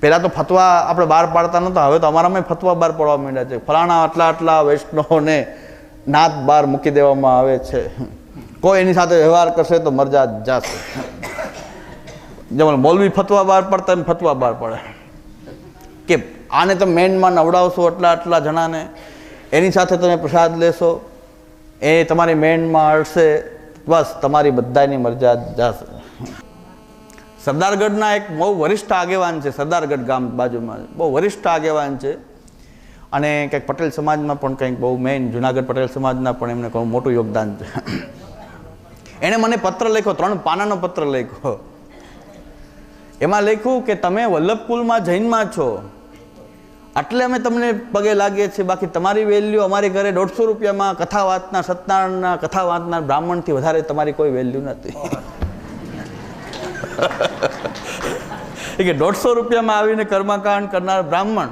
પહેલાં તો ફતવા આપણે બહાર પાડતા નહોતા, હવે તો અમારામાં ફતવા બહાર પડવા માંડ્યા છે. ફલાણા આટલા આટલા વૈષ્ણવને નાત બહાર મૂકી દેવામાં આવે છે. કોઈ એની સાથે વ્યવહાર કરશે તો મરજા જશે. જેમ મૌલવી ફતવા બહાર પડતા એમ ફતવા બહાર પડે. કે આને તમે મેનમાં નવડાવશો આટલા આટલા જણાને, એની સાથે તમે પ્રસાદ લેશો, એ તમારી મેનમાં અડશે બસ, તમારી બધાની મરજા જશે સરદારગઢના એક બહુ વરિષ્ઠ આગેવાન છે, સરદારગઢ ગામ બાજુમાં. બહુ વરિષ્ઠ આગેવાન છે. અને કંઈક પટેલ સમાજમાં પણ કંઈક બહુ મેઇન જુનાગઢ પટેલ સમાજના પણ એમને ઘણું મોટું યોગદાન છે. એણે મને પત્ર લખ્યો, ત્રણ પાનાનો પત્ર લખ્યો. એમાં લખ્યું કે, તમે વલ્લભકુલમાં જૈનમાં છો. એટલે અમે તમને પગે લાગીએ છીએ. બાકી તમારી વેલ્યુ અમારી ઘરે દોઢસો રૂપિયામાં કથા વાંચનાર સત્યનારાયણના કથા વાંચનાર બ્રાહ્મણથી વધારે તમારી કોઈ વેલ્યુ નથી. કે દોઢસો રૂપિયામાં આવીને કર્મકાંડ કરનાર બ્રાહ્મણ,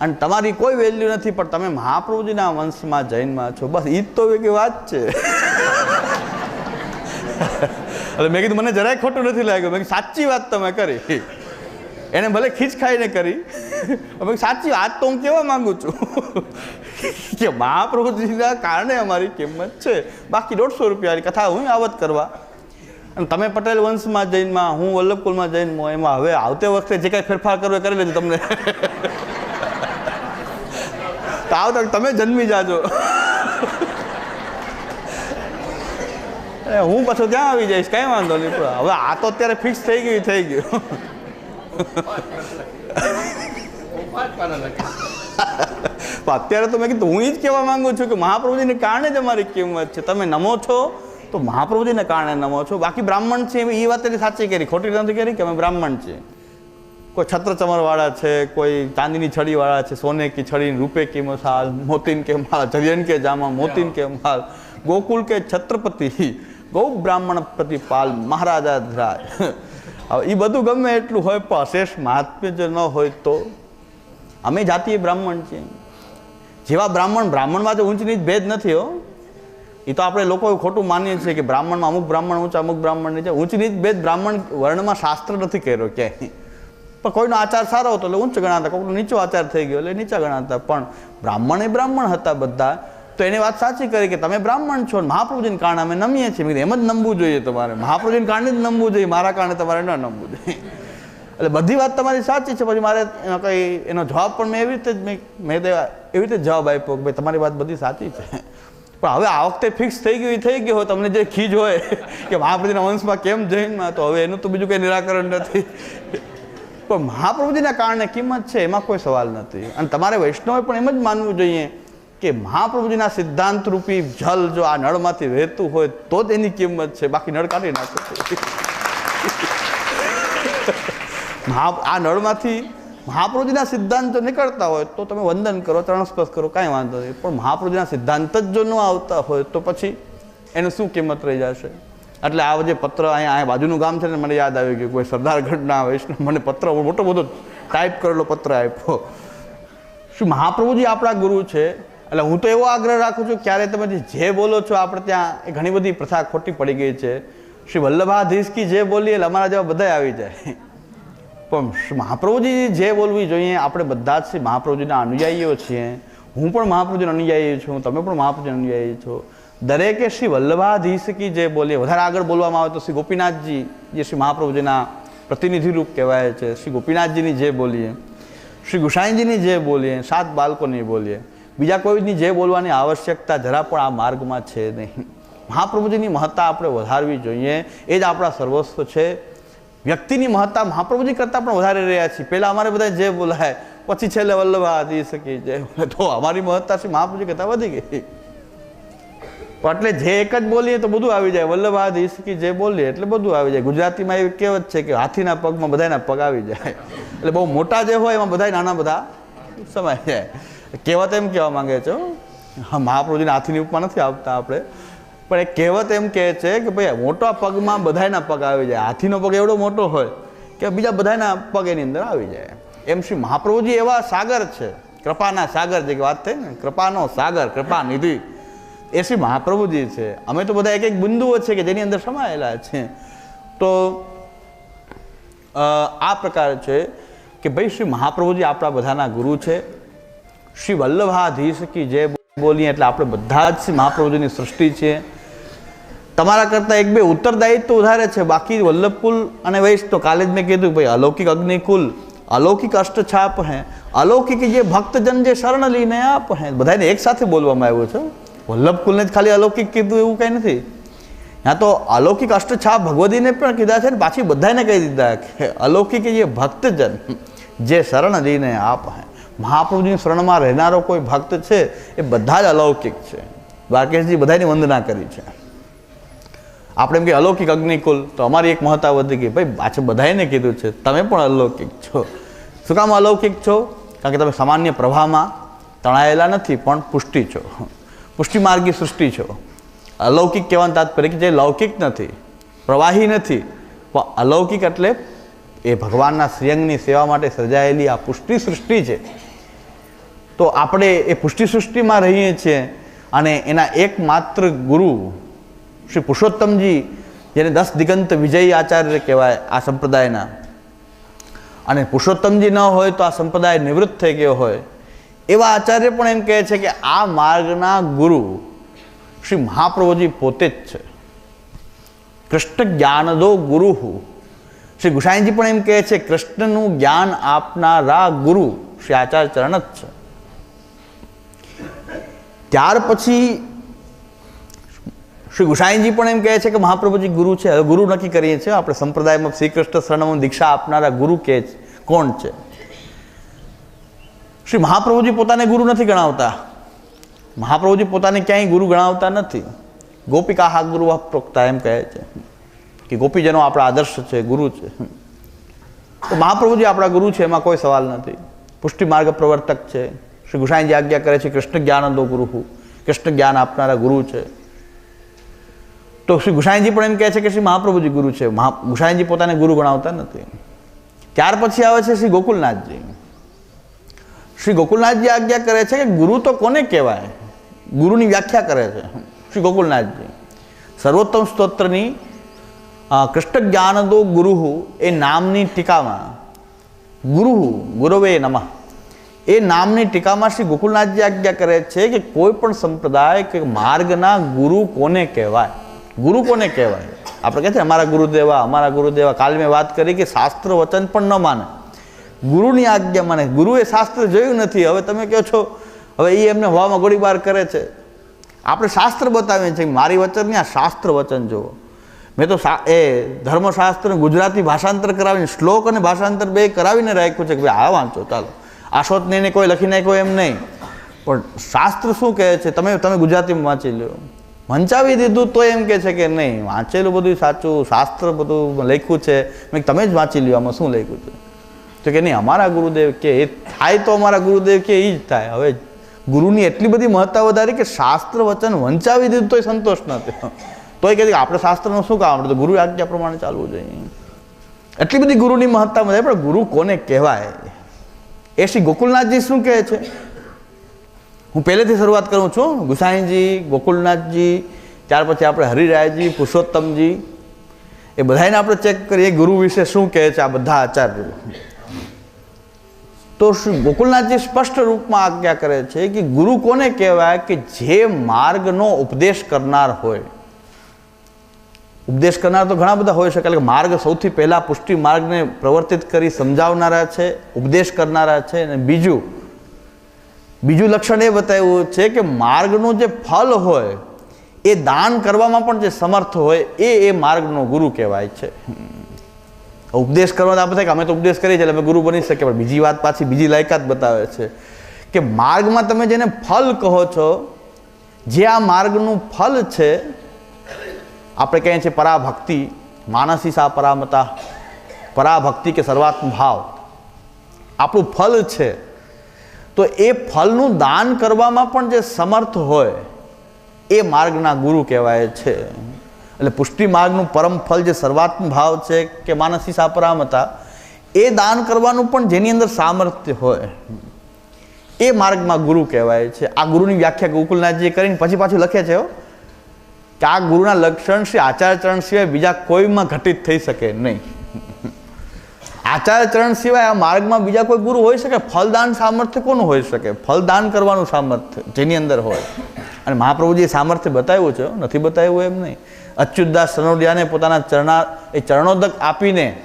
અને તમારી કોઈ વેલ્યુ નથી, પણ તમે મહાપ્રભુજીના વંશમાં જૈનમાં છો. બસ એ જ તો કે વાત છે. એટલે મેં કીધું, મને જરાય ખોટું નથી લાગ્યું. મેં સાચી વાત તમે કરી. એને ભલે ખીચ ખાઈને કરી. કીધું સાચી વાત તો હું કહેવા માંગુ છું. કે મહાપ્રભુજીના કારણે અમારી કિંમત છે. બાકી દોઢસો રૂપિયાની કથા હું આવત કરવા. અને તમે પટેલ વંશમાં જૈનમાં હું વલ્લભકુલમાં જૈનમાં એમાં હવે આવતે વખતે જે કાંઈ ફેરફાર કરવો કરી લેજો તમને. તો આવતા તમે જન્મી જાજો. હું પાછો ત્યાં આવી જઈશ? કાંઈ વાંધો નહીં. હવે આ તો અત્યારે ફિક્સ થઈ ગયું થઈ ગયું. અત્યારે તો મેં કીધું, હું એ જ કહેવા માંગુ છું કે મહાપ્રભુજીને કારણે જ અમારી કિંમત છે. તમે નમો છો, તો મહાપ્રભુજીને કારણે નમો છો. બાકી બ્રાહ્મણ છે એ વાત એની સાચી કરી, ખોટી નથી કરી કે અમે બ્રાહ્મણ છીએ. કોઈ છત્ર ચમરવાળા છે, કોઈ ચાંદીની છડીવાળા છે, સોને કી છડી, રૂપે કે મસાલ, મોતીન કે માલ, જરિયન કે જામા, મોતીન કે માલ, ગોકુલ કે છત્રપતિ, ગૌ બ્રાહ્મણ પ્રતિપાલ, મહારાજા હવે એ બધું ગમે એટલું હોય, પણ શ્રેષ્ઠ મહાત્મ્ય જો ન હોય તો અમે જાતીય બ્રાહ્મણ છીએ. જેવા બ્રાહ્મણ, બ્રાહ્મણમાં તો ઊંચ નીચ ભેદ નથી હો. એ તો આપણે લોકો ખોટું માનીએ છીએ કે બ્રાહ્મણમાં અમુક બ્રાહ્મણ ઊંચા, અમુક બ્રાહ્મણ નીચે. ઊંચ નીચ ભેદ બ્રાહ્મણ વર્ણમાં શાસ્ત્ર નથી કર્યો ક્યાંય. પણ કોઈનો આચાર સારો હતો એટલે ઊંચ ગણાતા, કોઈનો નીચો આચાર થઈ ગયો એટલે નીચા ગણાતા. પણ બ્રાહ્મણ એ બ્રાહ્મણ હતા બધા. તો એની વાત સાચી કરી કે તમે બ્રાહ્મણ છો મહાપ્રભુજીને કારણે અમે નમીએ છીએ. એમ જ નમવું જોઈએ તમારે. મહાપ્રભુજીને કારણે જ નમવું જોઈએ. મારા કારણે તમારે ન નમવું જોઈએ. એટલે બધી વાત તમારી સાચી છે, પછી મારે કંઈ એનો જવાબ પણ મેં એવી રીતે જ મેં મેં એવી રીતે જવાબ આપ્યો કે ભાઈ, તમારી વાત બધી સાચી છે. પણ હવે આ વખતે ફિક્સ થઈ ગયું એ થઈ ગયું હોય, તમને જે ખીજ હોય, કે મહાપ્રભુજીના વંશમાં કેમ જૈનમાં તો હવે એનું તો બીજું કંઈ નિરાકરણ નથી. પણ મહાપ્રભુજીના કારણે કિંમત છે, એમાં કોઈ સવાલ નથી. અને તમારે વૈષ્ણવે પણ એમ જ માનવું જોઈએ કે મહાપ્રભુજીના સિદ્ધાંતરૂપી જલ જો આ નળમાંથી વહેતું હોય, તો જ એની કિંમત છે. બાકી નળ કાઢી નાખો. મહા આ નળમાંથી મહાપ્રભુજીના સિદ્ધાંત નીકળતા હોય તો તમે વંદન કરો, ત્રણસ્પર્શ કરો, કાંઈ વાંધો નહીં. પણ મહાપ્રભુજીના સિદ્ધાંત જ જો ન આવતા હોય તો પછી એને શું કિંમત રહી જશે? એટલે આ જે પત્ર અહીંયા અહીંયા બાજુનું ગામ છે ને, મને યાદ આવી ગયું, કોઈ સરદારગઢના વૈષ્ણવ, મને પત્ર મોટો બધો ટાઈપ કરેલો પત્ર આપ્યો. શું મહાપ્રભુજી આપણા ગુરુ છે? એટલે હું તો એવો આગ્રહ રાખું છું, ક્યારે તમે જે બોલો છો, આપણે ત્યાં એ ઘણી બધી પ્રથા ખોટી પડી ગઈ છે. શ્રી વલ્લભાધીશકી જે બોલીએ, એટલે અમારા જેવા બધા આવી જાય. પણ મહાપ્રભુજી જે બોલવી જોઈએ, આપણે બધા જ મહાપ્રભુજીના અનુયાયીઓ છીએ. હું પણ મહાપ્રભુજીનો અનુયાયી છું, તમે પણ મહાપ્રભુજીના અનુયાયી છો. દરેકે શ્રી વલ્લભાધીશ કી જે બોલીએ, વધારે આગળ બોલવામાં આવે તો શ્રી ગોપીનાથજી, જે શ્રી મહાપ્રભુજીના પ્રતિનિધિ રૂપ કહેવાય છે, શ્રી ગોપીનાથજીની જે બોલીએ, શ્રી ગુસાઈજીની જે બોલીએ, સાત બાળકોની બોલીએ, બીજા કોઈની જે બોલવાની આવશ્યકતા જરા પણ આ માર્ગમાં છે નહીં. મહાપ્રભુજીની મહત્તા આપણે વધારવી જોઈએ. એ જ આપણા સર્વસ્વ છે. વ્યક્તિની મહત્તા મહાપ્રભુજી કરતાં પણ વધારે રહ્યા છીએ. પહેલાં અમારે બધા જે બોલાય, પછી છેલ્લે વલ્લભાધી શકી જાય તો અમારી મહત્તા છે, મહાપ્રભુજી કરતાં વધી ગઈ. એટલે જે એક જ બોલીએ તો બધું આવી જાય. વલ્લભાધીશ શકી જે બોલીએ એટલે બધું આવી જાય. ગુજરાતીમાં એવી કહેવત છે કે હાથીના પગમાં બધાના પગ આવી જાય. એટલે બહુ મોટા જે હોય એમાં બધા નાના બધા સમાય જાય. કહેવત એમ કહેવા માંગે છે મહાપ્રભુજીને હાથીની ઉપમાં નથી આવતા આપણે. પણ એક કહેવત એમ કહે છે કે ભાઈ મોટા પગમાં બધાના પગ આવી જાય. હાથીનો પગ એવડો મોટો હોય કે બીજા બધાના પગ એની અંદર આવી જાય. એમ શ્રી મહાપ્રભુજી એવા સાગર છે. કૃપાના સાગર જે વાત થઈ ને, કૃપાનો સાગર કૃપા નિધિ એ શ્રી મહાપ્રભુજી છે. અમે તો બધા એક એક બિંદુઓ છે કે જેની અંદર સમાયેલા છે. તો આ પ્રકાર છે કે ભાઈ શ્રી મહાપ્રભુજી આપણા બધાના ગુરુ છે. શ્રી વલ્લભાધીશ કી જે બોલીએ એટલે આપણે બધા જ શ્રી મહાપ્રભુજીની સૃષ્ટિ છે તમારા કરતાં એક બે ઉત્તરદાયિત્વ વધારે છે. બાકી વલ્લભકુલ અને વૈશ તો કાલે જ મેં કીધું ભાઈ અલૌકિક અગ્નિકુલ, અલૌકિક અષ્ટછાપ હે, અલૌકિક જે ભક્તજન જે શરણ લઈને આપ હે બધાને એક સાથે બોલવામાં આવ્યું છે. વલ્લભકુલને જ ખાલી અલૌકિક કીધું એવું કંઈ નથી. ત્યાં તો અલૌકિક અષ્ટછાપ ભગવતીને પણ કીધા છે ને પાછી બધાને કહી દીધા કે અલૌકિક જે ભક્તજન જે શરણ લઈને આપ હે મહાપ્રભુની શરણમાં રહેનારો કોઈ ભક્ત છે, એ બધા જ અલૌકિક છે. દ્વારકેશજી બધાની વંદના કરી છે. આપણે એમ કે અલૌકિક અગ્નિકુલ. તો અમારી એક મહત્તા વધી ગઈ ભાઈ પાછું બધાને કીધું છે. તમે પણ અલૌકિક છો. શું કામ અલૌકિક છો? કારણ કે તમે સામાન્ય પ્રવાહમાં તણાયેલા નથી, પણ પુષ્ટિ છો. પુષ્ટિ માર્ગી સૃષ્ટિ છો. અલૌકિક કહેવાનું તાત્પર્ય કે જે લૌકિક નથી, પ્રવાહી નથી, પણ અલૌકિક એટલે એ ભગવાનના શ્રેયંગની સેવા માટે સર્જાયેલી આ પુષ્ટિ સૃષ્ટિ છે. તો આપણે એ પુષ્ટિ સૃષ્ટિમાં રહીએ છીએ અને એના એકમાત્ર ગુરુ શ્રી પુરુષોત્તમજી, જેને દસ દિગંત વિજયી આચાર્ય કહેવાય આ સંપ્રદાયના. અને પુરુષોત્તમજી ન હોય તો આ સંપ્રદાય નિવૃત્ત થઈ ગયો હોય. એવા આચાર્ય પણ એમ કહે છે કે આ માર્ગના ગુરુ શ્રી મહાપ્રભુજી પોતે જ છે. કૃષ્ણ જ્ઞાનદો ગુરુ શ્રી ગુસાઈજી પણ એમ કહે છે, કૃષ્ણનું જ્ઞાન આપનારા ગુરુ શ્રી આચાર્ય ચરણ જ છે. ત્યાર પછી શ્રી ગુસાઈનજી પણ એમ કહે છે કે મહાપ્રભુજી ગુરુ છે, હવે ગુરુ નક્કી કરીએ છીએ, આપણે સંપ્રદાયમાં શ્રી કૃષ્ણ શરણમાં દીક્ષા આપનારા ગુરુ કે કોણ છે? શ્રી મહાપ્રભુજી પોતાને ગુરુ નથી ગણાવતા. મહાપ્રભુજી પોતાને ક્યાંય ગુરુ ગણાવતા નથી. ગોપિકા હા ગુરુ પ્રોક્તા એમ કહે છે કે ગોપીજનો આપણા આદર્શ છે, ગુરુ છે. તો મહાપ્રભુજી આપણા ગુરુ છે, એમાં કોઈ સવાલ નથી. પુષ્ટિ માર્ગ પ્રવર્તક છે. શ્રી ગુસાઈનજી આજ્ઞા કરે છે, કૃષ્ણ જ્ઞાનંદો ગુરુ કૃષ્ણ જ્ઞાન આપનારા ગુરુ છે. તો શ્રી ગુસાઈજી પણ એમ કહે છે કે શ્રી મહાપ્રભુજી ગુરુ છે. મહા, ગુસાઈજી પોતાને ગુરુ ગણાવતા નથી. ત્યાર પછી આવે છે શ્રી ગોકુલનાથજી. શ્રી ગોકુલનાથજી આજ્ઞા કરે છે કે ગુરુ તો કોને કહેવાય? ગુરુની વ્યાખ્યા કરે છે શ્રી ગોકુલનાથજી. સર્વોત્તમ સ્તોત્રની કૃષ્ણ જ્ઞાનદો ગુરુ એ નામની ટીકામાં ગુરુ ગુરવે નમઃ. એ નામની ટીકામાં શ્રી ગોકુલનાથજી આજ્ઞા કરે છે કે કોઈ પણ સંપ્રદાય કે માર્ગના ગુરુ કોને કહેવાય? ગુરુ કોને કહેવાય? આપણે કહે છે અમારા ગુરુદેવા અમારા ગુરુદેવા. કાલે મેં વાત કરી કે શાસ્ત્ર વચન પણ ન માને. ગુરુની આજ્ઞા માને. ગુરુએ શાસ્ત્ર જોયું નથી. હવે તમે કહો છો, હવે એ એમને હવામાં ગોળીબાર કરે છે. આપણે શાસ્ત્ર બતાવીએ છીએ મારી વચનની આ શાસ્ત્ર વચન જુઓ. મેં તો એ ધર્મશાસ્ત્ર ગુજરાતી ભાષાંતર કરાવીને, શ્લોક અને ભાષાંતર બે કરાવીને રાખ્યું છે કે ભાઈ, આ વાંચો, ચાલો. આશોતને કોઈ લખી નાખ્યો એમ નહીં. પણ શાસ્ત્ર શું કહે છે? તમે તમે ગુજરાતીમાં વાંચી લો વંચાવી દીધું તો એમ કે છે કે નહીં, વાંચેલું બધું સાચું, શાસ્ત્ર બધું લખ્યું છે. મેં તમે જ વાંચી લ્યો, આમાં શું લખ્યું છે? તો કે નહીં, અમારા ગુરુદેવ કે, એ થાય તો અમારા ગુરુદેવ કે એ જ થાય. હવે ગુરુની એટલી બધી મહત્તા વધારી કે શાસ્ત્ર વચન વંચાવી દીધું તોય સંતોષ ન થયો. તોય કહે કે આપણે શાસ્ત્રનું શું કામ? તો ગુરુ આજ્ઞા પ્રમાણે ચાલવું જોઈએ. એટલી બધી ગુરુની મહત્તા વધારે, પણ ગુરુ કોને કહેવાય? એ શ્રી ગોકુલનાથજી શું કહે છે? હું પહેલેથી શરૂઆત કરું છું. ગુસાઈજી, ગોકુલનાથજી, ત્યાર પછી આપણે હરિરાયજી, પુરુષોત્તમજી. એ બધાને આપણે ચેક કરીએ, ગુરુ વિશે શું કહે છે આ બધા આચાર્યો. તો ગોકુલનાથજી સ્પષ્ટ રૂપમાં આજ્ઞા કરે છે કે ગુરુ કોને કહેવાય કે જે માર્ગનો ઉપદેશ કરનાર હોય. ઉપદેશ કરનાર તો ઘણા બધા હોઈ શકે કે માર્ગ સૌથી પહેલાં પુષ્ટિ માર્ગને પ્રવર્તિત કરી સમજાવનારા છે, ઉપદેશ કરનારા છે અને બીજું બીજું લક્ષણ એ બતાવ્યું છે કે માર્ગનું જે ફલ હોય એ દાન કરવામાં પણ જે સમર્થ હોય એ એ માર્ગનો ગુરુ કહેવાય છે. ઉપદેશ કરવાનો આપણે થાય કે અમે તો ઉપદેશ કરીએ છીએ અમે ગુરુ બની શકીએ પણ બીજી વાત પાછી બીજી લાયકાત બતાવે છે કે માર્ગમાં તમે જેને ફલ કહો છો જે આ માર્ગનું ફલ છે આપણે કહીએ છીએ પરાભક્તિ માનસી સા પરામતા પરાભક્તિ કે સર્વાત્મ ભાવ આપણું ફલ છે. તો એ ફલનું દાન કરવામાં પણ જે સમર્થ હોય, એ માર્ગના ગુરુ કહેવાય છે. એટલે પુષ્ટિ માર્ગનું પરમ ફલ જે સર્વાત્મ ભાવ છે કે માનસી સાપરામ હતા એ દાન કરવાનું પણ જેની અંદર સામર્થ્ય હોય, એ માર્ગમાં ગુરુ કહેવાય છે. આ ગુરુની વ્યાખ્યા ગોકુલનાથજીએ કરીને પછી પાછું લખે છે કે આ ગુરુના લક્ષણ શ્રી આચાર્યચરણ સિવાય બીજા કોઈમાં ઘટિત થઈ શકે નહીં. આચાર્યચરણ સિવાય આ માર્ગમાં બીજા કોઈ ગુરુ હોઈ શકે? ફલદાન સામર્થ્ય કોનું હોઈ શકે? ફલદાન કરવાનું સામર્થ્ય જેની અંદર હોય. અને મહાપ્રભુજીએ સામર્થ્ય બતાવ્યું છે, નથી બતાવ્યું એમ નહીં. અચ્યુતદાસ સનોડિયાને પોતાના ચરણા, એ ચરણોદક આપીને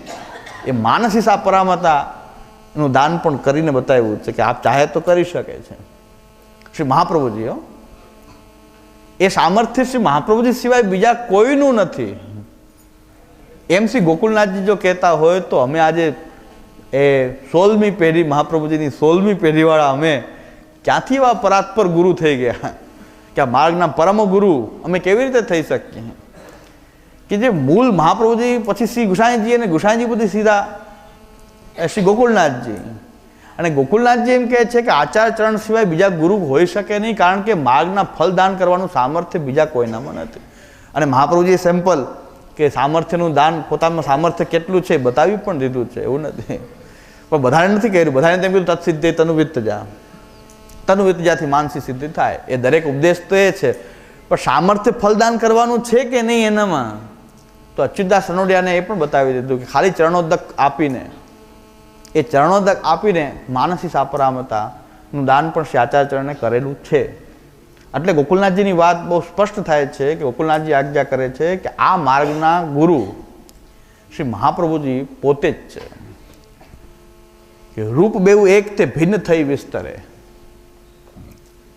એ માનસી સા પરામતાનું દાન પણ કરીને બતાવ્યું છે કે આપ ચાહે તો કરી શકે છે. શ્રી મહાપ્રભુજી હો. એ સામર્થ્ય શ્રી મહાપ્રભુજી સિવાય બીજા કોઈનું નથી. એમ શ્રી ગોકુલનાથજી જો કહેતા હોય તો અમે આજે એ સોળમી પેઢી, મહાપ્રભુજીની સોળમી પેઢીવાળા અમે ક્યાંથી એવા પરાત્પર ગુરુ થઈ ગયા? કે આ માર્ગના પરમ ગુરુ અમે કેવી રીતે થઈ શકીએ? કે જે મૂળ મહાપ્રભુજી, પછી શ્રી ગુસાઈજી અને ગુસાઈજી પછી સીધા શ્રી ગોકુલનાથજી અને ગોકુલનાથજી એમ કહે છે કે આચાર ચરણ સિવાય બીજા ગુરુ હોઈ શકે નહીં, કારણ કે માર્ગના ફલદાન કરવાનું સામર્થ્ય બીજા કોઈનામાં નથી. અને મહાપ્રભુજીએ સેમ્પલ કે સામર્થ્યનું દાન પોતાનું સામર્થ્ય કેટલું છે બતાવી પણ દીધું છે, એવું નથી. પણ બધાને નથી કર્યું. બધાને તેમ કીધું તત્સિદ્ધિ તનુવિત્ત જા. તનુવિત્ત જાથી માનસી સિદ્ધિ થાય. એ દરેક ઉપદેશ તો એ છે. પણ સામર્થ્ય ફલદાન કરવાનું છે કે નહીં એનામાં? તો અચ્યુતદાસ સનોડિયાને એ પણ બતાવી દીધું કે ખાલી ચરણોદક આપીને, એ ચરણોદક આપીને માનસી સાપરામતાનું દાન પણ શ્રી આચાર્યચરણે કરેલું છે. એટલે ગોકુલનાથજીની વાત બહુ સ્પષ્ટ થાય છે કે ગોકુલનાથજી આજ્ઞા કરે છે કે આ માર્ગના ગુરુ શ્રી મહાપ્રભુજી પોતે જ છે. કે રૂપ બેવું એક તે ભિન્ન થઈ વિસ્તરે.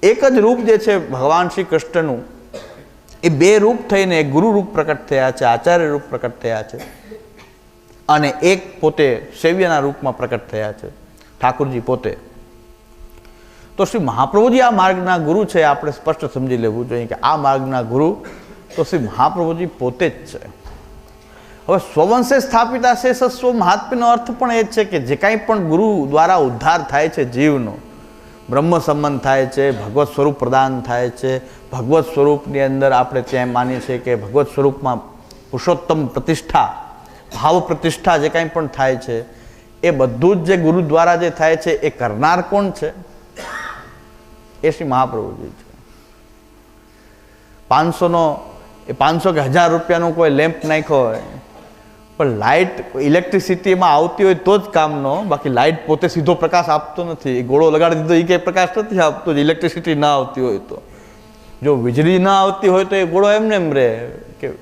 એક જ રૂપ જે છે ભગવાન શ્રી કૃષ્ણનું, એ બે રૂપ થઈને ગુરુ રૂપ પ્રકટ થયા છે, આચાર્ય રૂપ પ્રકટ થયા છે, અને એક પોતે સેવ્યના રૂપમાં પ્રકટ થયા છે. ઠાકુરજી પોતે તો શ્રી મહાપ્રભુજી આ માર્ગના ગુરુ છે, આપણે સ્પષ્ટ સમજી લેવું જોઈએ કે આ માર્ગના ગુરુ તો શ્રી મહાપ્રભુજી પોતે જ છે. હવે સ્વવંશે સ્થાપિતા છે સ્વ મહાત્મ્યનો અર્થ પણ એ જ છે કે જે કાંઈ પણ ગુરુ દ્વારા ઉદ્ધાર થાય છે જીવનો, બ્રહ્મ સંબંધ થાય છે, ભગવત સ્વરૂપ પ્રદાન થાય છે, ભગવત સ્વરૂપની અંદર આપણે ત્યાં માનીએ છીએ કે ભગવત સ્વરૂપમાં પુરુષોત્તમ પ્રતિષ્ઠા, ભાવ પ્રતિષ્ઠા જે કાંઈ પણ થાય છે, એ બધું જ જે ગુરુ દ્વારા જે થાય છે, એ કરનાર કોણ છે? એ શ્રી મહાપ્રભુજી છે. પાંચસોનો, એ પાંચસો કે હજાર રૂપિયાનો કોઈ લેમ્પ નાખ્યો હોય, પણ લાઇટ ઇલેક્ટ્રિસિટીમાં આવતી હોય તો જ કામનો, બાકી લાઇટ પોતે સીધો પ્રકાશ આપતો નથી. ગોળો લગાડી દીધો એ કંઈ પ્રકાશ નથી આપતો ઇલેક્ટ્રિસિટી ના આવતી હોય તો. જો વીજળી ના આવતી હોય તો એ ગોળો એમને એમ રહે, કે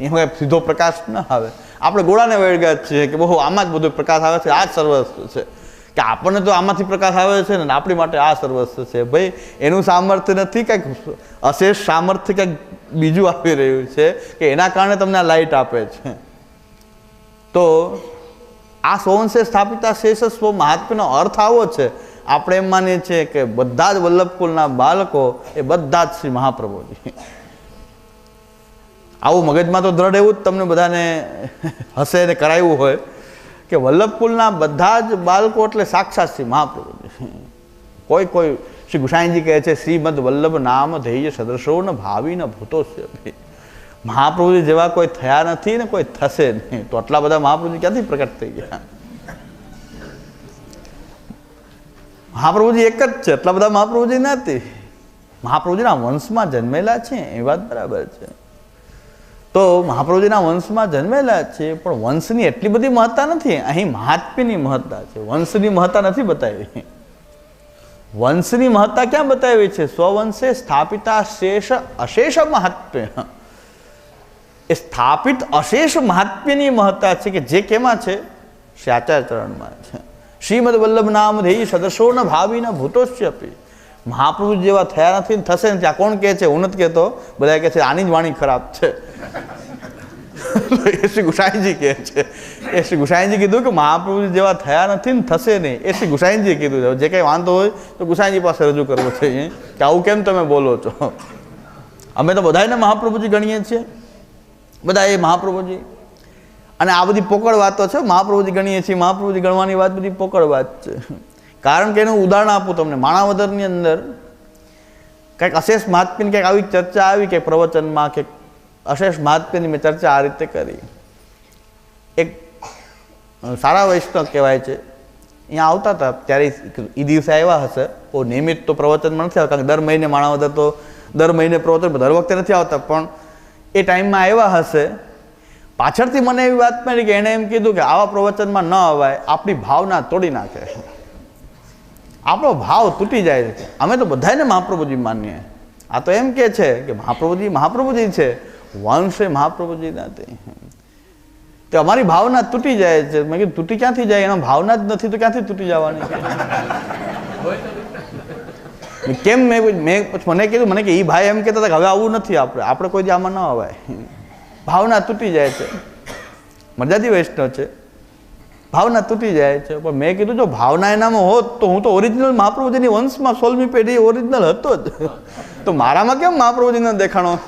એમાં સીધો પ્રકાશ ના આવે. આપણે ગોળાને વળગ્યા છીએ કે બહુ આમાં જ બધો પ્રકાશ આવે છે, આ જ સર્વસ્વ છે. કે આપણને તો આમાંથી પ્રકાશ આવે છે ને આપણી માટે આ સર્વસ્વ છે. ભાઈ, એનું સામર્થ્ય નથી કંઈક અશેષ સામર્થ્ય કંઈક બીજું આપી રહ્યું છે કે એના કારણે તમને આ લાઇટ આપે છે. તો આ સોવંશે સ્થાપિતા શેષ સ્વ મહાત્મ્યનો અર્થ આવો છે. આપણે એમ માનીએ છીએ કે બધા જ વલ્લભકુલના બાળકો એ બધા જ શ્રી મહાપ્રભુજી. આવું મગજમાં તો દ્રઢ એવું જ તમને બધાને હશે ને કરાયું હોય. કે વલ્લભકુલના બધા જ બાળકો એટલે સાક્ષાત શ્રી મહાપ્રભુ. કોઈ કોઈ, શ્રી ગુસાઈજી કહે છે, શ્રીમદ વલ્લભ નામ ધૈર્ય સદૃશો ને ભાવિ ને ભૂતો મહાપ્રભુજી જેવા કોઈ થયા નથી ને કોઈ થશે નહીં, તો આટલા બધા મહાપ્રભુજી ક્યાંથી પ્રગટ થઈ ગયા? મહાપ્રભુજી એક જ છે, એટલા બધા મહાપ્રભુજી નથી. મહાપ્રભુજીના વંશમાં જન્મેલા છે, એ વાત બરાબર છે. તો મહાપ્રભુજીના વંશમાં જન્મેલા છે, પણ વંશની એટલી બધી મહત્તા નથી. અહીં મહાત્મ્યની મહત્તા છે. વંશની મહત્તા નથી બતાવી. વંશની મહત્તા ક્યાં બતાવી છે? સ્વવંશે સ્થાપિતા શેષ અશેષ મહાત્મ્ય. એ સ્થાપિત અશેષ મહાત્મ્યની મહત્તા છે કે જે કેમાં છે? શ્રી આચાર્યચરણમાં છે. શ્રીમદ વલ્લભ નામ ધેય સદશો ન ભાવિ ન ભૂતોશ્યપી મહાપ્રભુ જેવા થયા નથી થશે ને ત્યાં કોણ કહે છે? હું નથી કહેતો. બધા કહે છે, આની જ વાણી ખરાબ છે. એ શ્રી ગુસાઈજી કહે છે. એ શ્રી ગુસાઈજી કીધું કે મહાપુરુષ જેવા થયા નથી ને થશે નહીં. એ શ્રી ગુસાઈજીએ કીધું જે કંઈ વાંધો હોય તો ગુસાઈજી પાસે રજૂ કરવો છે કે આવું કેમ તમે બોલો છો? અમે તો બધાને મહાપ્રભુજી ગણીએ છીએ. બધા એ મહાપ્રભુજી. અને આ બધી પોકળ વાતો છે. મહાપ્રભુજી ગણીએ છીએ. મહાપ્રભુજી ગણવાની વાત બધી પોકળ વાત છે. કારણ કે એનું ઉદાહરણ આપું તમને. માણાવદરની અંદર કંઈક અશેષ મહાત્મીની કંઈક આવી ચર્ચા આવી કે પ્રવચનમાં કે અશેષ મહાત્મીની મેં ચર્ચા આ રીતે કરી. એક સારા વૈષ્ણવ કહેવાય છે. અહીંયા આવતા હતા ત્યારે એ દિવસે આવ્યા હશે. બહુ નિયમિત તો પ્રવચનમાં નથી આવતા દર મહિને માણાવદર તો દર મહિને પ્રવચન દર વખતે નથી આવતા. પણ એ ટાઈમમાં આવ્યા હશે. પાછળથી મને એવી વાત મળી કે એણે એમ કીધું કે આવા પ્રવચનમાં ન અવાય, આપણી ભાવના તોડી નાખે. આપણો ભાવ તૂટી જાય છે. અમે તો બધાને મહાપ્રભુજી માનીએ. આ તો એમ કે છે કે મહાપ્રભુજી મહાપ્રભુજી છે. વંશ એ મહાપ્રભુજી કે અમારી ભાવના તૂટી જાય છે. મેં કીધું, તૂટી ક્યાંથી જાય? એના ભાવના જ નથી, તો ક્યાંથી તૂટી જવાની? કેમ મેં મેં મને કીધું, મને કે એ ભાઈ એમ કહેતા હતા કે હવે આવું નથી આપણે. આપણે કોઈ આમાં ન અવાય. ભાવના તૂટી જાય છે. મર્યાદી વૈષ્ણવ છે. ભાવના તૂટી જાય છે. પણ મેં કીધું, જો ભાવના એનામાં હોત, તો હું તો ઓરિજિનલ મહાપ્રભુજીની વંશમાં સોળમી પેઢી ઓરિજિનલ હતો જ. તો મારામાં કેમ મહાપ્રભુજીનો દેખાણો?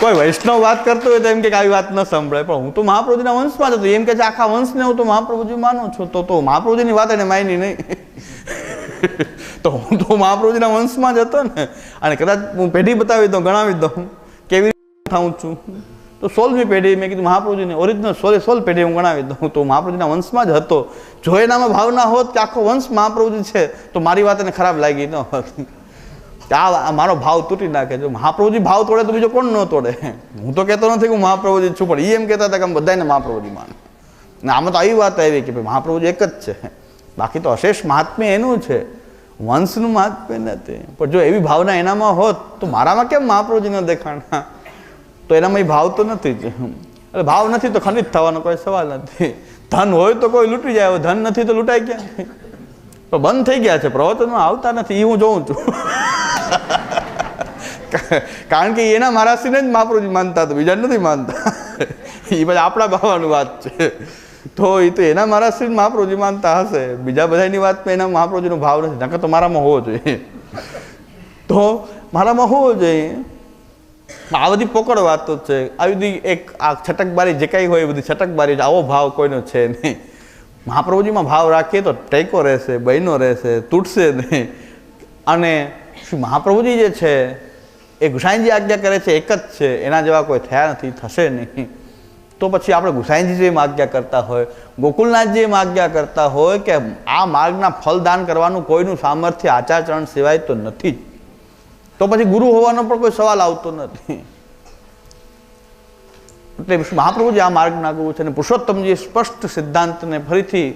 કોઈ વૈષ્ણવ વાત કરતો હોય તો એમ કે આવી વાત ન સંભળાય. પણ હું તો મહાપ્રભુજીના વંશમાં જ હતો. એમ કે છે, આખા વંશને હું તો મહાપ્રભુજી માનું છું. તો તો મહાપ્રભુજીની વાત એને માની નહીં. તો હું તો મહાપ્રભુજીના વંશમાં જ હતો ને. અને કદાચ હું પેઢી બતાવી દઉં, ગણાવી દઉં. કેવી રીતે થાઉં છું? તો સોલમી પેઢી મેં કીધું, મહાપ્રભુજીને ઓરિજિનલ સોલે, સોલ પેઢી હું ગણાવી દઉં. તો મહાપ્રભુજીના વંશમાં જ હતો. જો એનામાં ભાવના હોત કે આખો વંશ મહાપ્રભુજી છે, તો મારી વાત એને ખરાબ લાગી ન આ મારો ભાવ તૂટી નાખે. જો મહાપ્રભુજી ભાવ તોડે તો બીજો કોણ ન તોડે? હું તો કહેતો નથી કે હું મહાપ્રભુજી છું, પણ એ એમ કહેતા હતા કે અમે બધાને મહાપ્રભુજી માને. ને આમાં તો આવી વાત આવી કે ભાઈ મહાપ્રભુજી એક જ છે. બાકી તો અશેષ મહાત્મ્ય એનું છે. વંશનું મહાત્મ્ય નથી. પણ જો એવી ભાવના એનામાં હોત, તો મારામાં કેમ મહાપ્રભુજીના દેખાણા તો એનામાં એ ભાવ તો નથી જ. એટલે ભાવ નથી તો ખનિજ થવાનો કોઈ સવાલ નથી. ધન હોય તો કોઈ લૂંટી જાય ધન નથી તો લૂંટાઈ ગયા તો બંધ થઈ ગયા છે, પ્રવચનમાં આવતા નથી એ હું જોઉં છું. કારણ કે એના મહારાષ્ટ્રીને જ મહાપ્રભુજી માનતા હતા બીજા નથી માનતા. એ બધા આપણા બાવાની વાત છે. તો એ તો એના મહારાષ્ટ્રી મહાપ્રભુજી માનતા હશે. બીજા બધાની વાતમાં એના મહાપ્રભુજીનો ભાવ નથી. નકર તો મારામાં હોવો જોઈએ. તો મારામાં હોવો જોઈએ. આ બધી પોકળ વાતો છે. આવી બધી એક આ છટકબારી જે કાંઈ હોય એ બધી છટકબારી આવો ભાવ કોઈનો છે નહીં. મહાપ્રભુજીમાં ભાવ રાખીએ તો ટેકો રહેશે, બહેનો રહેશે, તૂટશે નહીં. અને મહાપ્રભુજી જે છે, એ ગુસાઈનજી આજ્ઞા કરે છે, એક જ છે. એના જેવા કોઈ થયા નથી, થશે નહીં. તો પછી આપણે ગુસાઈનજી જેમ આજ્ઞા કરતા હોય, ગોકુલનાથજી એમ આજ્ઞા કરતા હોય કે આ માર્ગના ફલદાન કરવાનું કોઈનું સામર્થ્ય, આચારચરણ સિવાય તો નથી જ. તો પછી ગુરુ હોવાનો પણ કોઈ સવાલ આવતો નથી. એટલે મહાપ્રભુજી આ માર્ગના ગુરુ છે અને પુરુષોત્તમજી સ્પષ્ટ સિદ્ધાંતને ફરીથી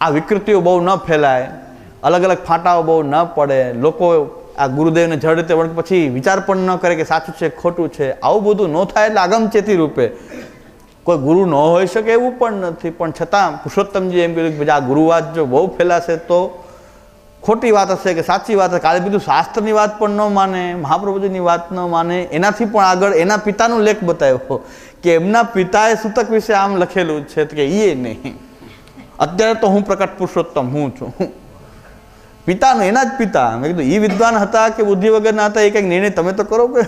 આ વિકૃતિઓ બહુ ન ફેલાય, અલગ અલગ ફાંટાઓ બહુ ન પડે, લોકો આ ગુરુદેવને જડ રીતે વળગે પછી વિચાર પણ ન કરે કે સાચું છે, ખોટું છે, આવું બધું ન થાય એટલે આગમચેતી રૂપે. કોઈ ગુરુ ન હોઈ શકે એવું પણ નથી, પણ છતાં પુરુષોત્તમજી એમ કીધું કે આ ગુરુવાદ જો બહુ ફેલાશે તો ખોટી વાત હશે કે સાચી વાત હશે? કાલે બીજું શાસ્ત્રની વાત પણ ન માને, મહાપ્રભુજીની વાત ન માને. એનાથી પણ આગળ એના પિતાનો લેખ બતાવ્યો કે એમના પિતાએ સૂતક વિશે આમ લખેલું છે કે એ નહીં. અત્યારે તો હું પ્રકટ પુરુષોત્તમ હું છું. પિતાનો, એના જ પિતા. મેં કીધું એ વિદ્વાન હતા કે બુદ્ધિ વગરના હતા? એ કંઈક નિર્ણય તમે તો કરો કે?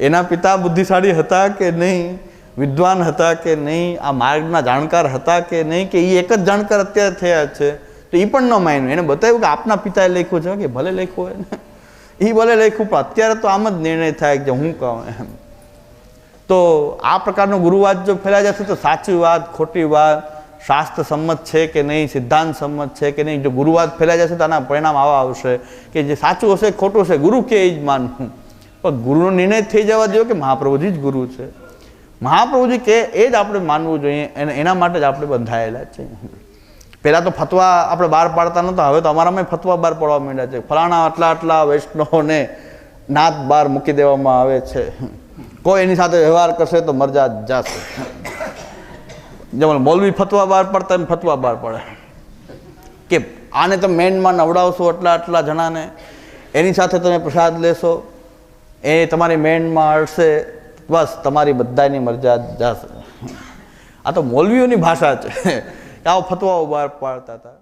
એના પિતા બુદ્ધિશાળી હતા કે નહીં? વિદ્વાન હતા કે નહીં? આ માર્ગના જાણકાર હતા કે નહીં? કે એ એક જ જાણકાર અત્યારે થયા છે? તો એ પણ ન માન્યું. એને બતાવ્યું કે આપના પિતાએ લખ્યું છે. કે ભલે લખ્યું હોય ને એ ભલે લખ્યું, પણ અત્યારે તો આમ જ નિર્ણય થાય કે હું કહું એમ. તો આ પ્રકારનો ગુરુવાદ જો ફેલાઈ જશે તો સાચી વાત, ખોટી વાત શાસ્ત્ર સંમત છે કે નહીં સિદ્ધાંત સંમત છે કે નહીં, જો ગુરુવાદ ફેલાઈ જશે તો આના પરિણામ આવા આવશે કે જે સાચું હશે, ખોટું હશે, ગુરુ કે એ જ માનવું. પણ ગુરુનો નિર્ણય થઈ જવા દો કે મહાપ્રભુજી જ ગુરુ છે. મહાપ્રભુજી કે એ જ આપણે માનવું જોઈએ અને એના માટે જ આપણે બંધાયેલા છે પહેલાં તો ફતવા આપણે બહાર પાડતા નહોતા, હવે તો અમારામાં ફતવા બહાર પાડવા માંડ્યા છે. ફલાણા આટલા આટલા વૈષ્ણવોને નાત બહાર મૂકી દેવામાં આવે છે. કોઈ એની સાથે વ્યવહાર કરશે તો મરજા જશે. જેમ મૌલવી ફતવા બહાર પડતા એમ ફતવા બહાર પડે. કે આને તમે મેનમાં નવડાવશો આટલા આટલા જણાને, એની સાથે તમે પ્રસાદ લેશો, એ તમારી મેનમાં અડશે બસ તમારી બધાની મરજા જશે. આ તો મૌલવીઓની ભાષા છે. આવો ફતવાઓ બહાર પાડતા હતા.